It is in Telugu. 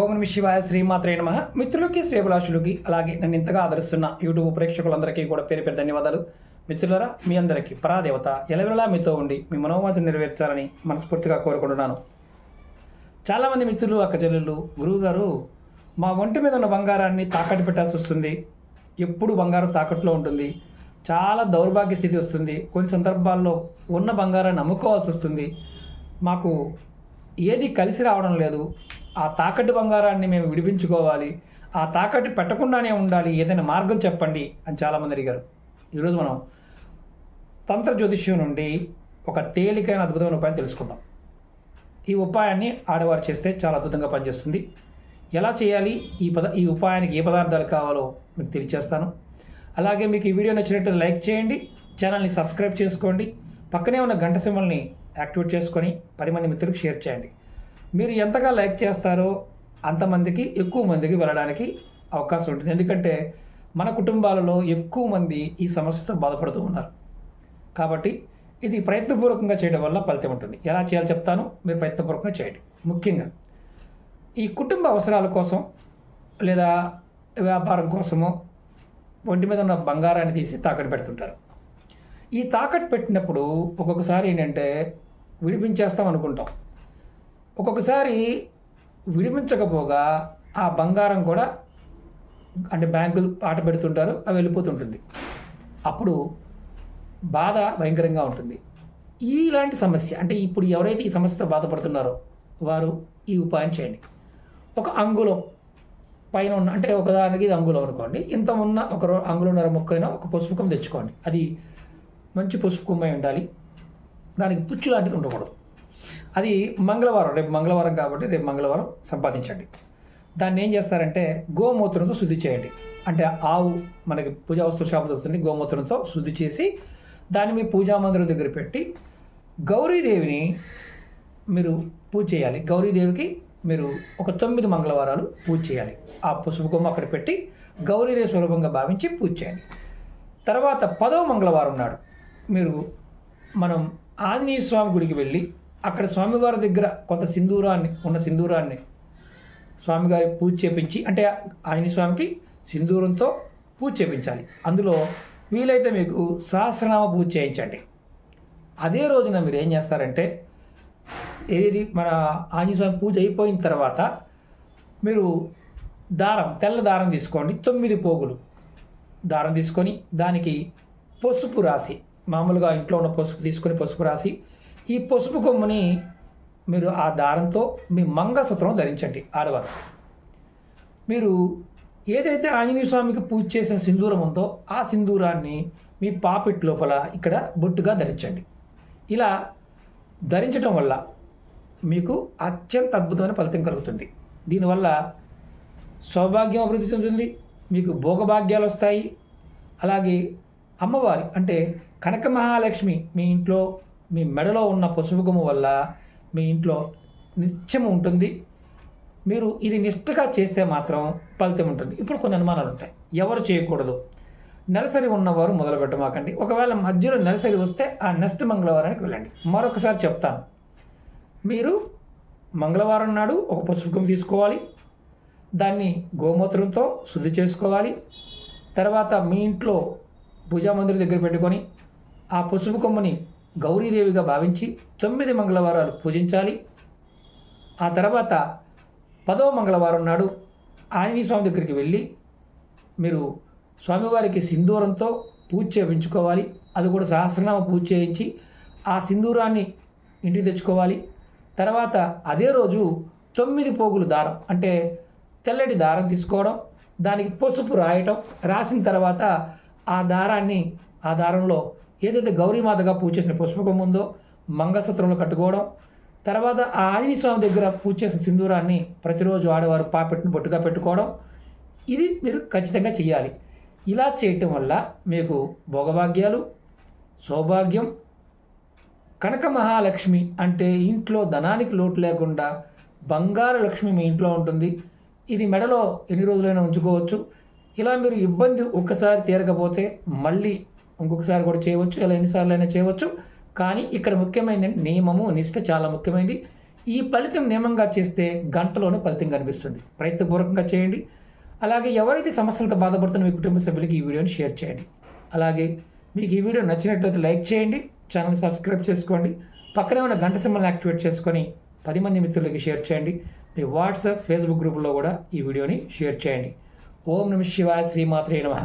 ఓం నమ శివాయ శ్రీమాత్రే నమ. మిత్రులకి శ్రేభిలాషులకి అలాగే నన్ను ఇంతగా ఆదరిస్తున్న యూట్యూబ్ ప్రేక్షకులందరికీ కూడా పేరు పేరు ధన్యవాదాలు. మిత్రులరా మీ అందరికీ పరాదేవత ఎలవెలా మీతో ఉండి మీ మనోవాంఛ నెరవేర్చాలని మనస్ఫూర్తిగా కోరుకుంటున్నాను. చాలామంది మిత్రులు అక్కచెల్లెళ్ళు గురువుగారు మా ఒంటి మీద ఉన్న బంగారాన్ని తాకట్టు పెట్టాల్సి వస్తుంది. ఎప్పుడు బంగారం తాకట్టులో ఉంటుంది. చాలా దౌర్భాగ్య స్థితి వస్తుంది. కొన్ని సందర్భాల్లో ఉన్న బంగారాన్ని అమ్ముకోవాల్సి వస్తుంది. మాకు ఏది కలిసి రావడం లేదు. ఆ తాకట్టు బంగారాన్ని మేము విడిపించుకోవాలి. ఆ తాకట్టు పెట్టకుండానే ఉండాలి. ఏదైనా మార్గం చెప్పండి అని చాలామంది అడిగారు. ఈరోజు మనం తంత్ర జ్యోతిష్యం నుండి ఒక తేలికైన అద్భుతమైన ఉపాయం తెలుసుకుందాం. ఈ ఉపాయాన్ని ఆడవారు చేస్తే చాలా అద్భుతంగా పనిచేస్తుంది. ఎలా చేయాలి? ఈ పద ఈ ఉపాయానికి ఏ పదార్థాలు కావాలో మీకు తెలియచేస్తాను. అలాగే మీకు ఈ వీడియో నచ్చినట్టు లైక్ చేయండి. ఛానల్ని సబ్స్క్రైబ్ చేసుకోండి. పక్కనే ఉన్న గంట సింబల్ని యాక్టివేట్ చేసుకొని పది మంది మిత్రులకు షేర్ చేయండి. మీరు ఎంతగా లైక్ చేస్తారో అంతమందికి ఎక్కువ మందికి వెళ్ళడానికి అవకాశం ఉంటుంది. ఎందుకంటే మన కుటుంబాలలో ఎక్కువ మంది ఈ సమస్యతో బాధపడుతూ ఉన్నారు. కాబట్టి ఇది ప్రయత్నపూర్వకంగా చేయడం వల్ల ఫలితం ఉంటుంది. ఎలా చేయాలో చెప్తాను. మీరు ప్రయత్నపూర్వకంగా చేయండి. ముఖ్యంగా ఈ కుటుంబ అవసరాల కోసం లేదా వ్యాపారం కోసమో ఒంటి మీద ఉన్న బంగారాన్ని తీసి తాకట్టు పెడుతుంటారు. ఈ తాకట్టు పెట్టినప్పుడు ఒక్కొక్కసారి ఏంటంటే విడిపించేస్తాం అనుకుంటాం. ఒక్కొక్కసారి విడిపించకపోగా ఆ బంగారం కూడా అంటే బ్యాంకులు ఆట పెడుతుంటారు అవి వెళ్ళిపోతుంటుంది. అప్పుడు బాధ భయంకరంగా ఉంటుంది. ఇలాంటి సమస్య అంటే ఇప్పుడు ఎవరైతే ఈ సమస్యతో బాధపడుతున్నారో వారు ఈ ఉపాయం చేయండి. ఒక అంగుళం పైన ఉన్న అంటే ఒకదానికి ఇది అంగుళం అనుకోండి. ఇంత ఉన్న ఒక రో- అంగుళంన్నర మొక్కైనా ఒక పసుపుకం తెచ్చుకోండి. అది మంచి పసుపు కొమ్మ ఉండాలి. దానికి పుచ్చు లాంటిది ఉండకూడదు. అది మంగళవారం రేపు మంగళవారం కాబట్టి రేపు మంగళవారం సంపాదించండి. దాన్ని ఏం చేస్తారంటే గోమూత్రంతో శుద్ధి చేయండి. అంటే ఆవు మనకి పూజా వస్తువు షాపు దొరుకుతుంది గోమూత్రంతో శుద్ధి చేసి దాన్ని మీ పూజా మందిరం దగ్గర పెట్టి గౌరీదేవిని మీరు పూజ చేయాలి. గౌరీదేవికి మీరు ఒక తొమ్మిది మంగళవారాలు పూజ చేయాలి. ఆ పసుపు కొమ్మ అక్కడ పెట్టి గౌరీదేవి స్వరూపంగా భావించి పూజ చేయండి. తర్వాత పదవ మంగళవారం నాడు మీరు మనం ఆంజనేయ స్వామి గుడికి వెళ్ళి అక్కడ స్వామివారి దగ్గర కొంత సింధూరాన్ని ఉన్న సింధూరాన్ని స్వామిగారి పూజ చేపించి అంటే ఆయన స్వామికి సింధూరంతో పూజ చేపించాలి. అందులో వీలైతే మీకు సహస్రనామ పూజ చేయించండి. అదే రోజున మీరు ఏం చేస్తారంటే ఏది మన ఆంజనేయ స్వామి పూజ అయిపోయిన తర్వాత మీరు దారం తెల్ల దారం తీసుకోండి. తొమ్మిది పోగులు దారం తీసుకొని దానికి పసుపు రాసి మామూలుగా ఇంట్లో ఉన్న పసుపు తీసుకొని పసుపు రాసి ఈ పసుపు కొమ్ముని మీరు ఆ దారంతో మీ మంగళసూత్రం ధరించండి. ఆడవారు మీరు ఏదైతే ఆంజనేయ స్వామికి పూజ చేసిన సింధూరం ఉందో ఆ సింధూరాన్ని మీ పాపిట్ లోపల ఇక్కడ బొట్టుగా ధరించండి. ఇలా ధరించడం వల్ల మీకు అత్యంత అద్భుతమైన ఫలితం కలుగుతుంది. దీనివల్ల సౌభాగ్యం అభివృద్ధి చెందుతుంది మీకు భోగభాగ్యాలు వస్తాయి. అలాగే అమ్మవారి అంటే కనక మహాలక్ష్మి మీ ఇంట్లో మీ మెడలో ఉన్న పసుపు వల్ల మీ ఇంట్లో నిత్యం ఉంటుంది. మీరు ఇది నిష్ఠగా చేస్తే మాత్రం ఫలితం ఉంటుంది. ఇప్పుడు కొన్ని అనుమానాలు ఉంటాయి. ఎవరు చేయకూడదు? నెలసరి ఉన్నవారు మొదలు పెట్టమాకండి. ఒకవేళ మధ్యలో నెలసరి వస్తే ఆ నెక్స్ట్ మంగళవారానికి వెళ్ళండి. మరొకసారి చెప్తాను. మీరు మంగళవారం నాడు ఒక పసుపు తీసుకోవాలి. దాన్ని గోమూత్రంతో శుద్ధి చేసుకోవాలి. తర్వాత మీ ఇంట్లో పూజా మందిరం దగ్గర పెట్టుకొని ఆ పసుపు కొమ్మని గౌరీదేవిగా భావించి తొమ్మిది మంగళవారాలు పూజించాలి. ఆ తర్వాత పదవ మంగళవారం నాడు ఆంజనేయ స్వామి దగ్గరికి వెళ్ళి మీరు స్వామివారికి సింధూరంతో పూజ చేయించుకోవాలి. అది కూడా సహస్రనామ పూజ చేయించి ఆ సింధూరాన్ని ఇంటికి తెచ్చుకోవాలి. తర్వాత అదే రోజు తొమ్మిది పోగులు దారం అంటే తెల్లటి దారం తీసుకోవడం దానికి పసుపు రాయటం రాసిన తర్వాత ఆ దారాన్ని ఆ దారంలో ఏదైతే గౌరీమాతగా పూజ చేసిన పుష్పకం ఉందో మంగళసూత్రంలో కట్టుకోవడం తర్వాత ఆ ఆంజనేయ స్వామి దగ్గర పూజ చేసిన సింధూరాన్ని ప్రతిరోజు ఆడవారు పాపెట్టును బొట్టుగా పెట్టుకోవడం ఇది మీరు ఖచ్చితంగా చేయాలి ఇలా చేయటం వల్ల మీకు భోగభాగ్యాలు సౌభాగ్యం కనక మహాలక్ష్మి అంటే ఇంట్లో ధనానికి లోటు లేకుండా బంగారు లక్ష్మి మీ ఇంట్లో ఉంటుంది. ఇది మెడలో ఎన్ని రోజులైనా ఉంచుకోవచ్చు. ఇలా మీరు ఇబ్బంది ఒక్కసారి తీరకపోతే మళ్ళీ ఇంకొకసారి కూడా చేయవచ్చు ఇలా ఎన్నిసార్లు అయినా చేయవచ్చు. కానీ ఇక్కడ ముఖ్యమైనది నియమము నిష్ట చాలా ముఖ్యమైనది. ఈ ఫలితం నియమంగా చేస్తే గంటలోనే ఫలితం కనిపిస్తుంది. ప్రయత్నపూర్వకంగా చేయండి. అలాగే ఎవరైతే సమస్యలతో బాధపడుతున్న మీ కుటుంబ సభ్యులకి ఈ వీడియోని షేర్ చేయండి. అలాగే మీకు ఈ వీడియో నచ్చినట్లయితే లైక్ చేయండి ఛానల్ సబ్స్క్రైబ్ చేసుకోండి పక్కనే ఉన్న గంట సింబల్ని యాక్టివేట్ చేసుకొని పది మంది మిత్రులకి షేర్ చేయండి. మీ వాట్సాప్ ఫేస్బుక్ గ్రూపులో కూడా ఈ వీడియోని షేర్ చేయండి. ఓం నమ శివాయ శ్రీమాత్రే నమ.